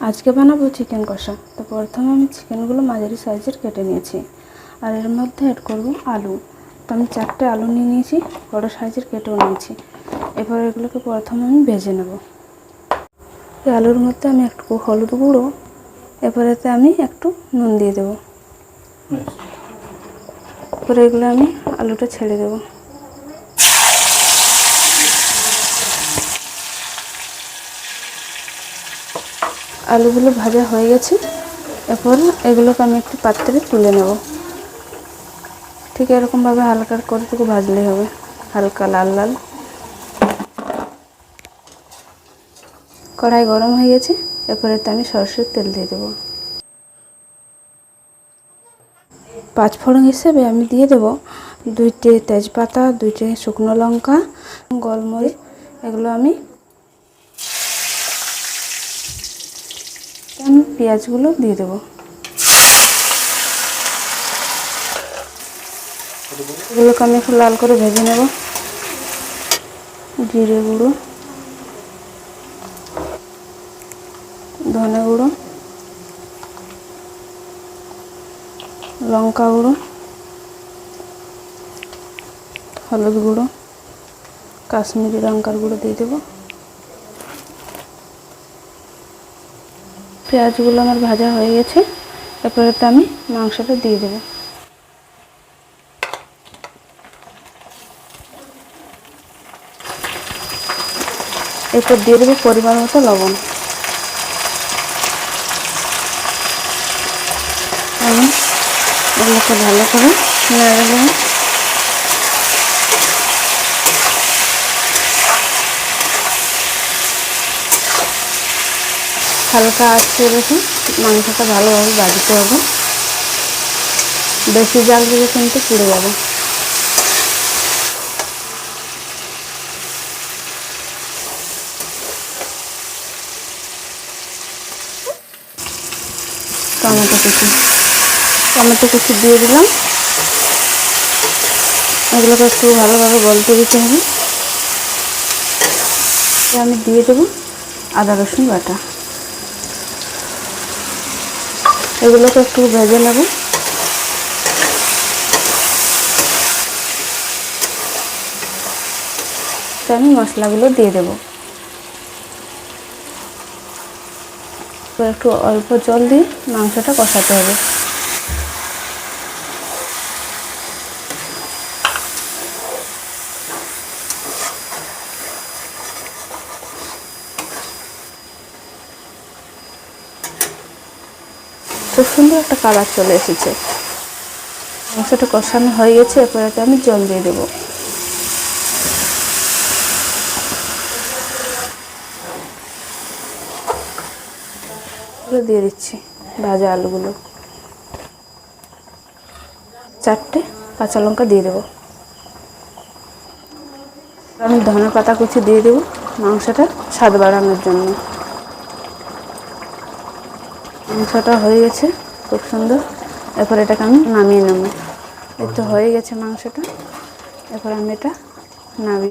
আজকে বানাবো চিকেন কষা। তো প্রথমে আমি চিকেনগুলো মাঝারি সাইজের কেটে নিয়েছি। আর এর মধ্যে অ্যাড করব আলু। তো আমি চারটে আলু নিয়ে নিয়েছি বড়ো সাইজের কেটেও নিয়েছি। এবার এগুলোকে প্রথমে আমি ভেজে নেব। এই আলুর মধ্যে আমি একটু হলুদ গুঁড়ো এবারেতে আমি একটু নুন দিয়ে দেবো। এবার এগুলো আমি আলুটা ছেড়ে দেবো। আলুগুলো ভাজা হয়ে গেছে। এরপর এগুলোকে আমি একটু পাত্রে তুলে নেব। ঠিক এরকমভাবে হালকা করে টুকু ভাজলেই হবে। হালকা লাল লাল। কড়াই গরম হয়ে গেছে। এরপরে তো আমি সরষের তেল দিয়ে দেবো। পাঁচ ফোড়ন হিসেবে আমি দিয়ে দেবো দুইটে তেজপাতা, দুইটে শুকনো লঙ্কা, গোলমরিচ, এগুলো আমি আমি পেঁয়াজগুলো দিয়ে দেবো। এগুলোকে আমি একটু লাল করে ভেজে নেব। জিরে গুঁড়ো, ধনে গুঁড়ো, লঙ্কা গুঁড়ো, হলুদ গুঁড়ো, কাশ্মীরি লঙ্কার গুঁড়ো দিয়ে দেবো। পেঁয়াজগুলো আমার ভাজা হয়ে গেছে। এরপরে তো আমি মাংসটা দিয়ে দেবো। এরপর দিয়ে দেবো পরিমাণ মতো লবণ। এগুলোকে ভালো করে নেড়ে দেবো হালকা আঁচে রেখে মাংসটা ভালোভাবে বাজতে হবে। বেশি জাল দিলে কিন্তু পুড়ে যাবে। টমেটো কুচি। টমেটো কুচি দিয়ে দিলাম। এগুলোকে একটু ভালোভাবে গলতে দিতে হবে। আমি দিয়ে দেবো আদা রসুন বাটা। এগুলোকে একটু ভেজে নেব। আমি মশলাগুলো দিয়ে দেব। একটু অল্প জল দিয়ে মাংসটা কষাতে হবে। খুব সুন্দর একটা কালার চলে এসেছে। মাংসটা কষানো হয়ে গেছে, এরপরে আমি জল দিয়ে দেবো। দিয়ে দিচ্ছি, ভাজা আলুগুলো। চারটে কাঁচা লঙ্কা দিয়ে দেবো। আমি ধনে পাতা কুচি দিয়ে দেবো মাংসটা স্বাদ বাড়ানোর জন্য। মাংসটা হয়ে গেছে খুব সুন্দর। এরপর এটাকে আমি নামিয়ে নেব। এই তো হয়ে গেছে মাংসটা। এরপর আমি এটা নামিয়ে